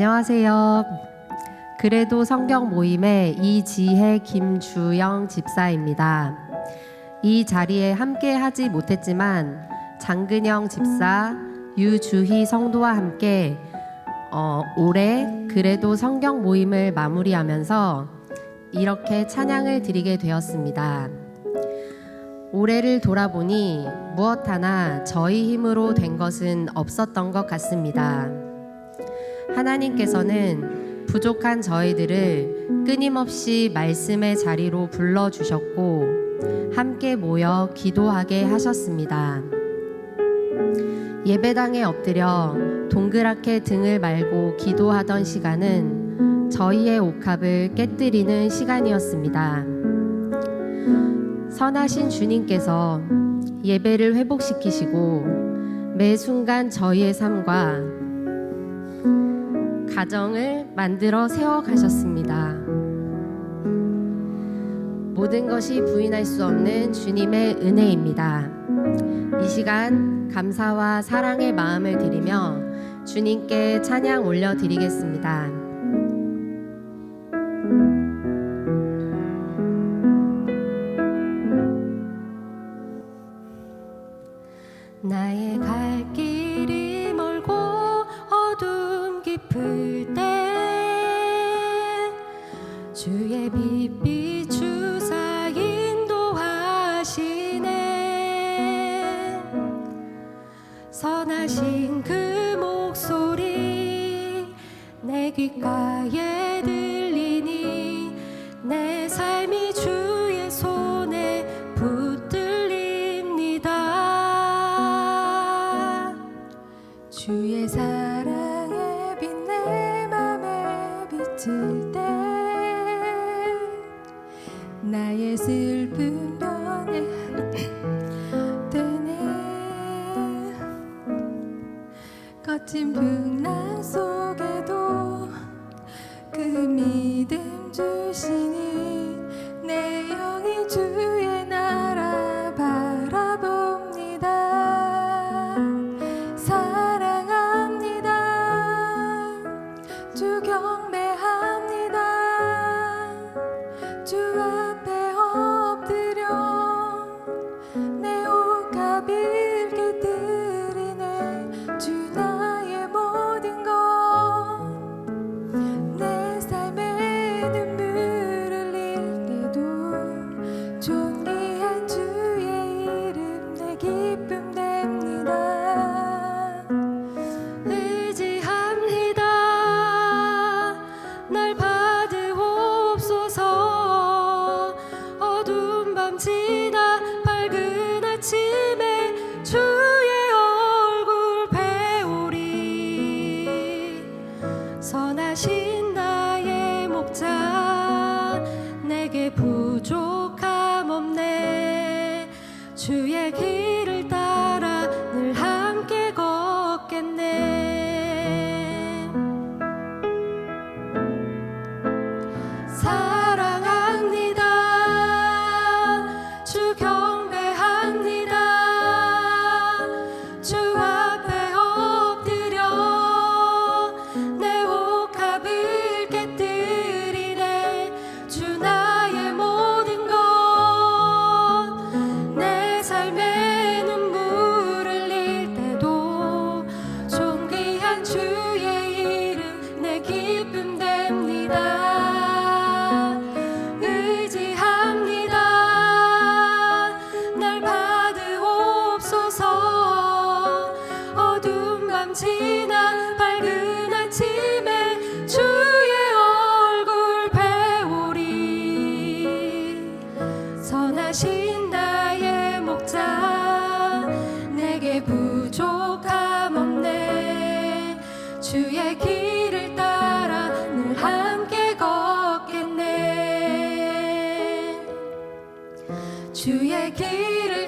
안녕하세요. 그래도 성경 모임의 이지혜 김주영 집사입니다. 이 자리에 함께 하지 못했지만 장근영 집사, 유주희 성도와 함께 어, 올해 그래도 성경 모임을 마무리하면서 이렇게 찬양을 드리게 되었습니다. 올해를 돌아보니 무엇 하나 저희 힘으로 된 것은 없었던 것 같습니다. 하나님께서는 부족한 저희들을 끊임없이 말씀의 자리로 불러주셨고, 함께 모여 기도하게 하셨습니다. 예배당에 엎드려 동그랗게 등을 말고 기도하던 시간은 저희의 옥합을 깨뜨리는 시간이었습니다. 선하신 주님께서 예배를 회복시키시고 매 순간 저희의 삶과 가정을 만들어 세워 가셨습니다. 모든 것이 부인할 수 없는 주님의 은혜입니다. 이 시간 감사와 사랑의 마음을 드리며 주님께 찬양 올려 드리겠습니다. 귓가에 들리니 내 삶이 주의 손에 붙들립니다. 주의 사랑에 빛내 맘에 비칠 때 나의 슬픔 변해 되네 거친 풍랑 속에도 그 믿음 주시니 주의 길 주의 길을